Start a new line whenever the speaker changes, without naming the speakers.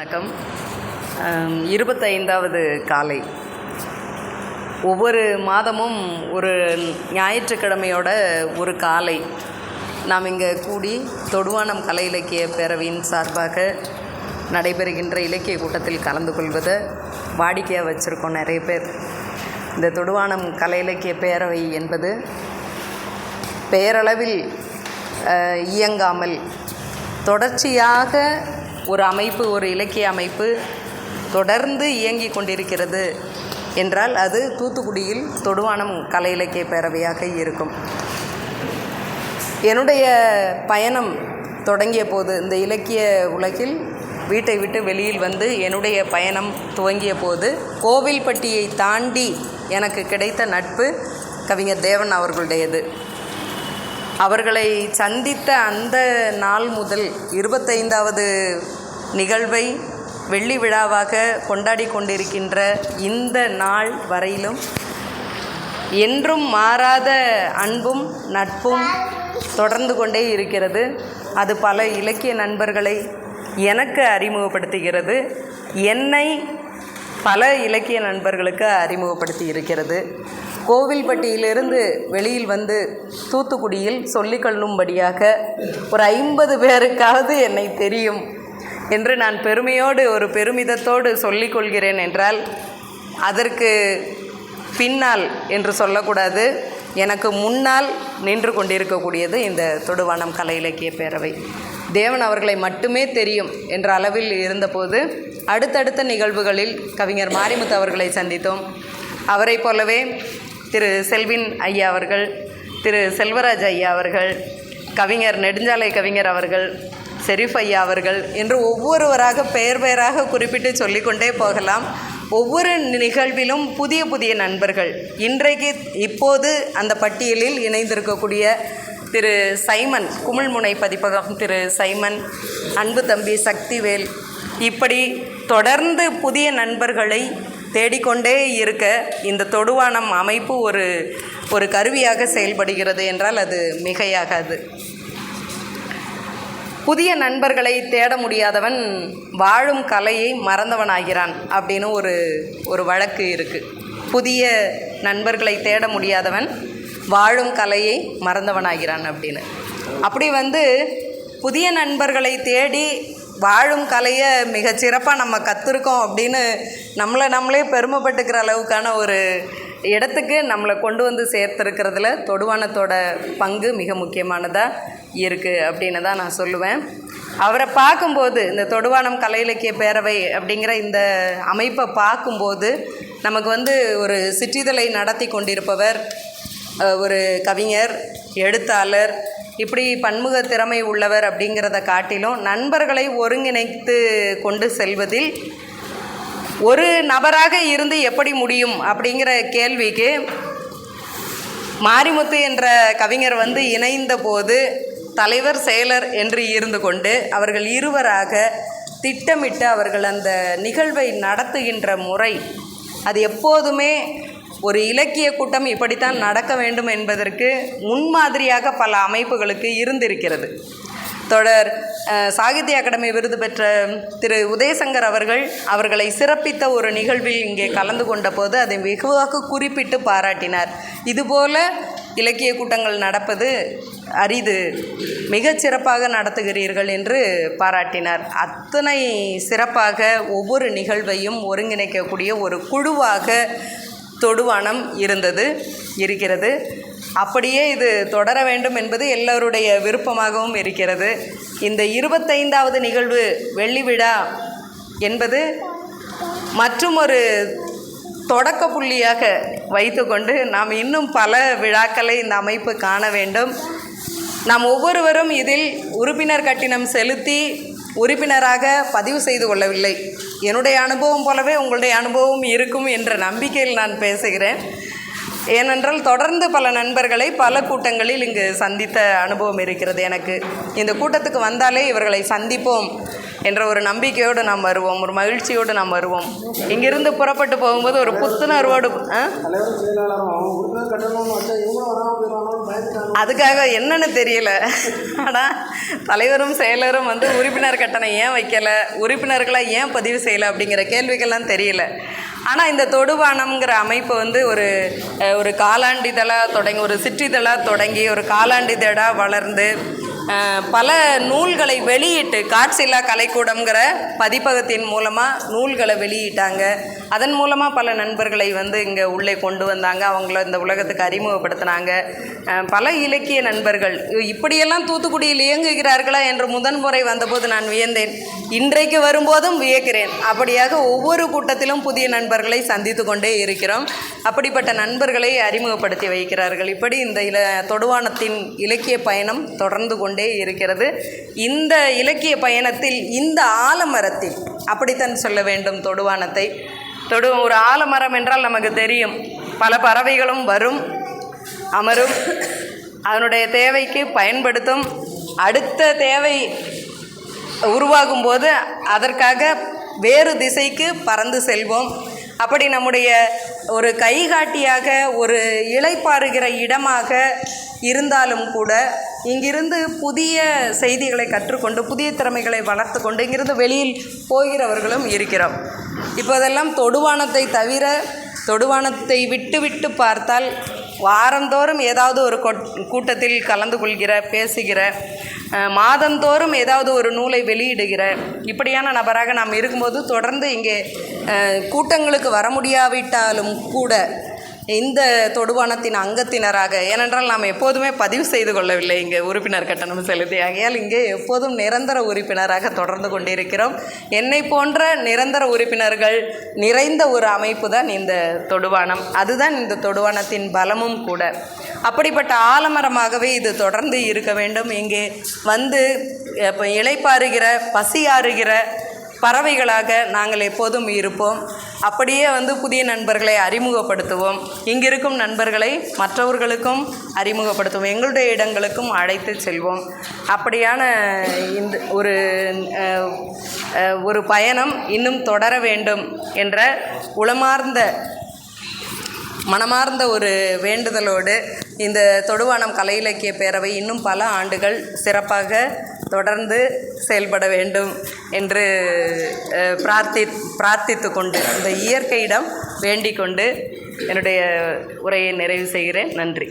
வணக்கம். இருபத்தைந்தாவது காலை. ஒவ்வொரு மாதமும் ஒரு ஞாயிற்றுக்கிழமையோட ஒரு காலை. நாம் இங்கே கூடி தொடுவானம் கலை இலக்கிய பேரவையின் சார்பாக நடைபெறுகின்ற இலக்கிய கூட்டத்தில் கலந்து கொள்வதை வாடிக்கையாக வச்சுருக்கோம் நிறைய பேர். இந்த தொடுவானம் கலை இலக்கிய பேரவை என்பது பெயரளவில் இயங்காமல் தொடர்ச்சியாக ஒரு அமைப்பு ஒரு இலக்கிய அமைப்பு தொடர்ந்து இயங்கி கொண்டிருக்கிறது என்றால் அது தூத்துக்குடியில் தொடுவானம் கலை இலக்கிய பேரவையாக இருக்கும். என்னுடைய பயணம் தொடங்கிய போது இந்த இலக்கிய உலகில் வீட்டை விட்டு வெளியில் வந்து என்னுடைய பயணம் துவங்கிய போது கோவில்பட்டியை தாண்டி எனக்கு கிடைத்த நட்பு கவிஞர் தேவன் அவர்களுடையது. அவர்களை சந்தித்த அந்த நாள் முதல் இருபத்தைந்தாவது நிகழ்வை வெள்ளி விழாவாக கொண்டாடி கொண்டிருக்கின்ற இந்த நாள் வரையிலும் என்றும் மாறாத அன்பும் நட்பும் தொடர்ந்து கொண்டே இருக்கிறது. அது பல இலக்கிய நண்பர்களை எனக்கு அறிமுகப்படுத்துகிறது. என்னை பல இலக்கிய நண்பர்களுக்கு அறிமுகப்படுத்தி இருக்கிறது. கோவில்பட்டியிலிருந்து வெளியில் வந்து தூத்துக்குடியில் சொல்லிக்கொள்ளும்படியாக ஒரு ஐம்பது பேருக்காவது என்னை தெரியும். என்று நான் பெருமையோடு ஒரு பெருமிதத்தோடு சொல்லிக்கொள்கிறேன் என்றால் அதற்கு பின்னால் என்று சொல்லக்கூடாது. எனக்கு முன்னால் நின்று கொண்டிருக்கக்கூடியது இந்த தொடுவானம் கலை இலக்கிய பேரவை. தேவன் அவர்களை மட்டுமே தெரியும் என்ற அளவில் இருந்தபோது அடுத்தடுத்த நிகழ்வுகளில் கவிஞர் மாரிமுத்து அவர்களை சந்தித்தோம். அவரை போலவே திரு செல்வின் ஐயா அவர்கள் திரு செல்வராஜ் ஐயா அவர்கள் கவிஞர் நெடுஞ்சாலை கவிஞர் அவர்கள் ஷெரீஃப் ஐயா அவர்கள் என்று ஒவ்வொருவராக பெயர் பெயராக குறிப்பிட்டு சொல்லிக்கொண்டே போகலாம். ஒவ்வொரு நிகழ்விலும் புதிய புதிய நண்பர்கள். இன்றைக்கு இப்போது அந்த பட்டியலில் இணைந்திருக்கக்கூடிய திரு சைமன் குமிழ்முனை பதிப்பகம் திரு சைமன் அன்பு தம்பி சக்திவேல் இப்படி தொடர்ந்து புதிய நண்பர்களை தேடிக்கொண்டே இருக்க இந்த தொடுவானம் அமைப்பு ஒரு ஒரு கருவியாக செயல்படுகிறது என்றால் அது மிகையாகாது. புதிய நண்பர்களை தேட முடியாதவன் வாழும் கலையை மறந்தவனாகிறான் அப்படின்னு ஒரு ஒரு வழக்கு இருக்குது புதிய நண்பர்களை தேட முடியாதவன் வாழும் கலையை மறந்தவனாகிறான் அப்படின்னு. அப்படி வந்து புதிய நண்பர்களை தேடி வாழும் கலையை மிகச்சிறப்பாக நம்ம கற்றுருக்கோம் அப்படின்னு நம்மளை நம்மளே பெருமைப்பட்டுக்கிற அளவுக்கான ஒரு இடத்துக்கு நம்மளை கொண்டு வந்து சேர்த்துருக்கிறதுல தொடுவானத்தோட பங்கு மிக முக்கியமானதாக இருக்குது அப்படின்னு தான் நான் சொல்லுவேன். அவரை பார்க்கும்போது இந்த தொடுவானம் கலை இலக்கிய பேரவை அப்படிங்கிற இந்த அமைப்பை பார்க்கும்போது நமக்கு வந்து ஒரு சிற்றிதழை நடத்தி கொண்டிருப்பவர் ஒரு கவிஞர் எழுத்தாளர் இப்படி பன்முக திறமை உள்ளவர் அப்படிங்கிறத காட்டிலும் நண்பர்களை ஒருங்கிணைத்து கொண்டு செல்வதில் ஒரு நபராக இருந்து எப்படி முடியும் அப்படிங்கிற கேள்விக்கு மாரிமுத்து என்ற கவிஞர் வந்து இணைந்த போது தலைவர் செயலர் என்று இருந்து கொண்டு அவர்கள் இருவராக திட்டமிட்டு அவர்கள் அந்த நிகழ்வை நடத்துகின்ற முறை அது எப்போதுமே ஒரு இலக்கிய கூட்டம் இப்படித்தான் நடக்க வேண்டும் என்பதற்கு முன்மாதிரியாக பல அமைப்புகளுக்கு இருந்திருக்கிறது. தொடர் சாகித்ய அகாடமி விருது பெற்ற திரு உதயசங்கர் அவர்கள் அவர்களை சிறப்பித்த ஒரு நிகழ்வில் இங்கே கலந்து கொண்ட போது அதை வெகுவாக குறிப்பிட்டு பாராட்டினார். இதுபோல இலக்கிய கூட்டங்கள் நடப்பது அரிது. மிகச் சிறப்பாக நடத்துகிறீர்கள் என்று பாராட்டினார். அத்தனை சிறப்பாக ஒவ்வொரு நிகழ்வையும் ஒருங்கிணைக்கக்கூடிய ஒரு குழுவாக தொடுவானம் இருந்தது இருக்கிறது. அப்படியே இது தொடர வேண்டும் என்பது எல்லோருடைய விருப்பமாகவும் இருக்கிறது. இந்த இருபத்தைந்தாவது நிகழ்வு வெள்ளி விழா என்பது மற்றும் ஒரு தொடக்க புள்ளியாக வைத்துக்கொண்டு நாம் இன்னும் பல விழாக்களை இந்த அமைப்பு காண வேண்டும். நாம் ஒவ்வொருவரும் இதில் உறுப்பினர் கட்டணம் செலுத்தி உறுப்பினராக பதிவு செய்து கொள்ளவில்லை. என்னுடைய அனுபவம் போலவே உங்களுடைய அனுபவம் இருக்கும் என்ற நம்பிக்கையில் நான் பேசுகிறேன். ஏனென்றால் தொடர்ந்து பல நண்பர்களை பல கூட்டங்களில் இங்கு சந்தித்த அனுபவம் இருக்கிறது எனக்கு. இந்த கூட்டத்துக்கு வந்தாலே இவர்களை சந்திப்போம். என்ற ஒரு நம்பிக்கையோடு நாம் வருவோம் ஒரு மகிழ்ச்சியோடு நாம் வருவோம். இங்கிருந்து புறப்பட்டு போகும்போது ஒரு புத்துணர்வோடு அதுக்காக என்னன்னு தெரியல. ஆனால் தலைவரும் செயலரும் வந்து உறுப்பினர் கட்டணம் ஏன் வைக்கலை உறுப்பினர்களை ஏன் பதிவு செய்யலை அப்படிங்கிற கேள்விகள்லாம் தெரியல. ஆனால் இந்த தொடுவானம்ங்கிற அமைப்பு வந்து ஒரு ஒரு காலாண்டிதழாக தொடங்கி ஒரு சிற்றிதழாக தொடங்கி ஒரு காலாண்டிதழாக வளர்ந்து பல நூல்களை வெளியிட்டு காட்சில்லா கலைக்கூடம்ங்கிற பதிப்பகத்தின் மூலமாக நூல்களை வெளியிட்டாங்க. அதன் மூலமாக பல நண்பர்களை வந்து இங்கே உள்ளே கொண்டு வந்தாங்க. அவங்கள இந்த உலகத்துக்கு அறிமுகப்படுத்தினாங்க. பல இலக்கிய நண்பர்கள். இப்படியெல்லாம் தூத்துக்குடியில் இயங்குகிறார்களா என்று முதன்முறை வந்தபோது நான் வியந்தேன். இன்றைக்கு வரும்போதும் வியக்கிறேன். அப்படியாக ஒவ்வொரு கூட்டத்திலும் புதிய நண்பர்களை சந்தித்து கொண்டே இருக்கிறோம். அப்படிப்பட்ட நண்பர்களை அறிமுகப்படுத்தி வைக்கிறார்கள். இப்படி இந்த இல தொடுவானத்தின் இலக்கிய பயணம் தொடர்ந்து கொண்டு கொண்டே இருக்கிறது. இந்த இலக்கிய பயணத்தில் இந்த ஆலமரத்தில் அப்படித்தான் சொல்ல வேண்டும் தொடுவானத்தை. தொடு ஒரு ஆலமரம் என்றால் நமக்கு தெரியும். பல பறவைகளும் வரும் அமரும். அதனுடைய தேவைக்கு பயன்படுத்தும். அடுத்த தேவை உருவாகும் போது அதற்காக வேறு திசைக்கு பறந்து செல்வோம். அப்படி நம்முடைய ஒரு கைகாட்டியாக ஒரு இளைப்பாறுகிற இடமாக இருந்தாலும் கூட இங்கிருந்து புதிய செய்திகளை கற்றுக்கொண்டு புதிய திறமைகளை வளர்த்து கொண்டு இங்கிருந்து வெளியில் போகிறவர்களும் இருக்கிறோம். இப்போதெல்லாம் தொடுவானத்தை தவிர தொடுவானத்தை விட்டு விட்டு பார்த்தால் வாரந்தோறும் ஏதாவது ஒரு கொட்- கூட்டத்தில் கலந்து கொள்கிற பேசுகிற மாதந்தோறும் ஏதாவது ஒரு நூலை வெளியிடுகிற இப்படியான நபராக நாம் இருக்கும்போது தொடர்ந்து இங்கே கூட்டங்களுக்கு வர முடியாவிட்டாலும் கூட இந்த தொடுவானத்தின் அங்கத்தினராக ஏனென்றால் நாம் எப்போதுமே பதிவு செய்து கொள்ளவில்லை. இங்கே உறுப்பினர் கட்டணம் செலுத்தி. ஆகையால் இங்கே எப்போதும் நிரந்தர உறுப்பினராக தொடர்ந்து கொண்டிருக்கிறோம். என்னை போன்ற நிரந்தர உறுப்பினர்கள் நிறைந்த ஒரு அமைப்பு தான் இந்த தொடுவானம் அதுதான் இந்த தொடுவானத்தின் பலமும் கூட. அப்படிப்பட்ட ஆலமரமாகவே இது தொடர்ந்து இருக்க வேண்டும். இங்கே வந்து இப்போ இளைப்பாறுகிற பசியாறுகிற பறவைகளாக நாங்கள் எப்போதும் இருப்போம். அப்படியே வந்து புதிய நண்பர்களை அறிமுகப்படுத்துவோம். இங்கிருக்கும் நண்பர்களை மற்றவர்களுக்கும் அறிமுகப்படுத்துவோம். எங்களுடைய இடங்களுக்கும் அழைத்து செல்வோம். அப்படியான இந்த ஒரு ஒரு பயணம் இன்னும் தொடர வேண்டும் என்ற உளமார்ந்த மனமார்ந்த ஒரு வேண்டுதலோடு இந்த தொடுவானம் கலை இலக்கிய பேரவை இன்னும் பல ஆண்டுகள் சிறப்பாக தொடர்ந்து செயல்பட வேண்டும் என்று பிரார்த்தி பிரார்த்தித்து கொண்டு இந்த இயற்கையிடம் வேண்டிக் கொண்டு என்னுடைய உரையை நிறைவு செய்கிறேன். நன்றி.